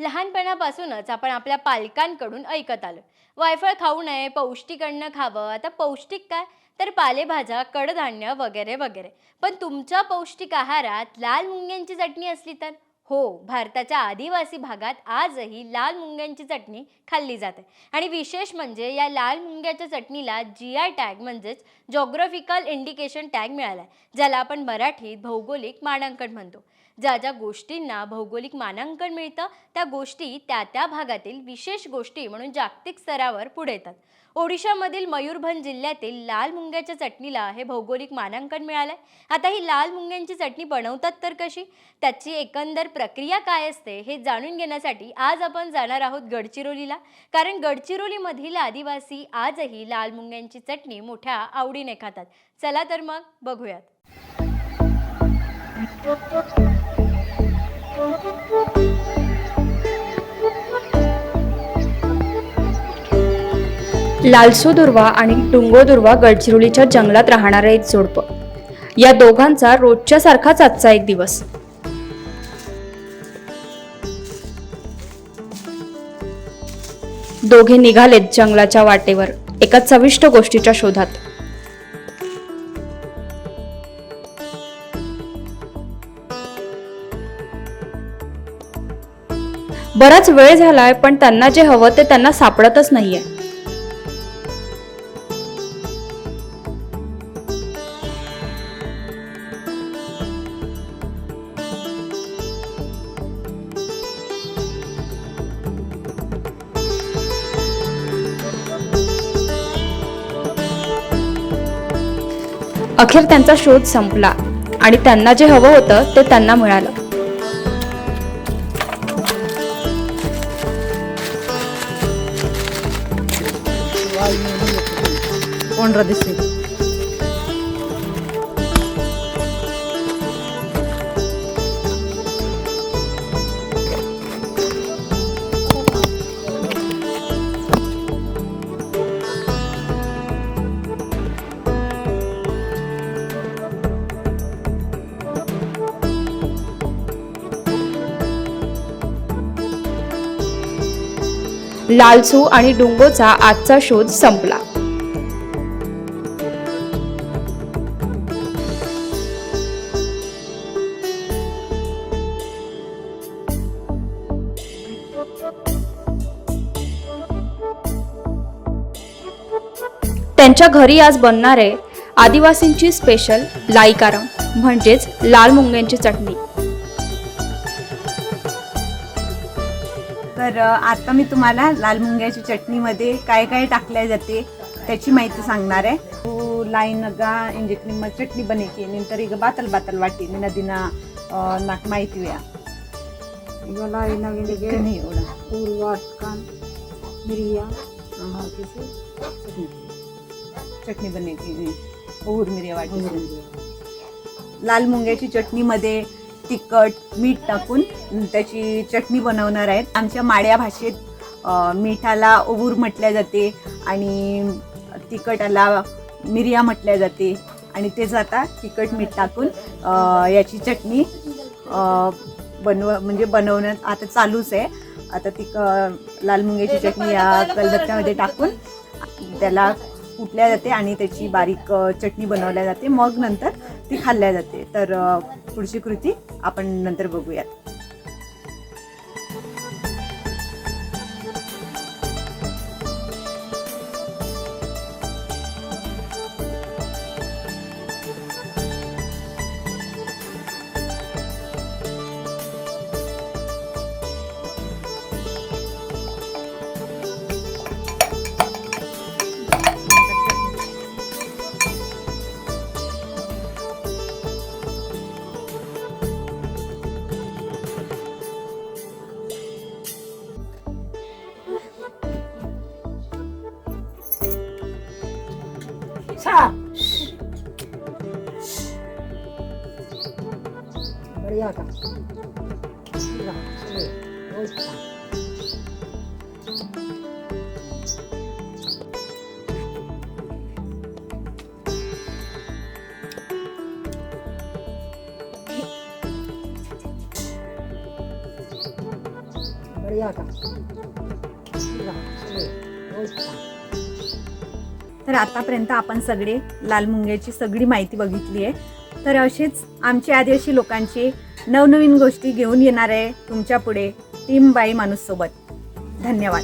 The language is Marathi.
लहानपणापासूनच आपण आपल्या पालकांकडून ऐकत आलो. वायफळ खाऊ नये पौष्टिक अन्न खावं आता पौष्टिक काय? तर पालेभाज्या कडधान्य वगैरे वगैरे. पण तुमच्या पौष्टिक आहारात लाल मुंग्यांची चटणी असली तर? हो भारताच्या आदिवासी भागात आजही लाल मुंग्यांची चटणी खाल्ली जाते. आणि विशेष म्हणजे या लाल मुंग्याच्या चटणीला जी आय टॅग म्हणजेच जॉग्राफिकल इंडिकेशन टॅग मिळाला आहे ज्याला आपण मराठीत भौगोलिक मानांकन म्हणतो. ज्या ज्या गोष्टींना भौगोलिक मानांकन मिळतं त्या गोष्टी त्या त्या भागातील विशेष गोष्टी म्हणून जागतिक स्तरावर पुढे येतात. ओडिशामधील मयूरभंज जिल्ह्यातील लाल मुंग्याच्या चटणीला हे भौगोलिक मानांकन मिळालंय. आता ही लाल मुंग्यांची चटणी बनवतात तर कशी? त्याची एकंदर प्रक्रिया काय असते हे जाणून घेण्यासाठी आज आपण जाणार आहोत गडचिरोलीला. कारण गडचिरोलीमधील आदिवासी आजही लाल मुंग्यांची चटणी मोठ्या आवडीने खातात. चला तर मग बघूयात. लालसो दुर्वा आणि डुंगो दुर्वा गडचिरोलीच्या जंगलात राहणारं एक जोडपं. या दोघांचा रोजच्या सारखाच आजचा एक दिवस. दोघे निघालेत जंगलाच्या वाटेवर एका चविष्ट गोष्टीच्या शोधात. बराच वेळ झालाय पण त्यांना जे हवं ते त्यांना सापडतच नाहीये. अखेर त्यांचा शोध संपला आणि त्यांना जे हवं होतं ते त्यांना मिळालं. Onra de Sede. लालसू आणि डुंगोचा आजचा शोध संपला. त्यांच्या घरी आज बनणार आहे आदिवासींची स्पेशल लाईकारम म्हणजेच लाल मुंग्यांची चटणी. तर आता मी तुम्हाला लाल मुंग्याच्या चटणीमध्ये काय काय टाकल्या जाते त्याची माहिती सांगणार आहे. तू लाईन गा इंजेक्ट मग चटणी बनयची नंतर इग बातल बातल वाटी. मी नदीना नाक माहिती व्या मला नाही एवढं. मिरिया चटणी. ऊर मिरिया वाटी. लाल मुंग्याची चटणीमध्ये तिखट मीठ टाकून त्याची चटणी बनवणार आहेत. आमच्या माड्या भाषेत मिठाला ओहूर म्हटल्या जाते आणि तिखटाला मिरिया म्हटल्या जाते. आणि तेच आता तिखट मीठ टाकून याची चटणी बनव म्हणजे बनवण्यात आता चालूच आहे. आता ती लाल मुंग्याची चटणी या कलदत्त्यामध्ये टाकून त्याला कुटल्या जाते आणि त्याची बारीक चटणी बनवल्या जाते. मग नंतर ती खाल्ल्या जाते. तर पुढची कृती आपण नंतर बघूयात. さあ盛り。तर आतापर्यंत आपण सगळे लाल मुंग्याची सगळी माहिती बघितली आहे. तर असेच आमचे आदिवासी लोकांची नवनवीन गोष्टी घेऊन येणार आहे तुमच्यापुढे टीम बाई माणूससोबत धन्यवाद.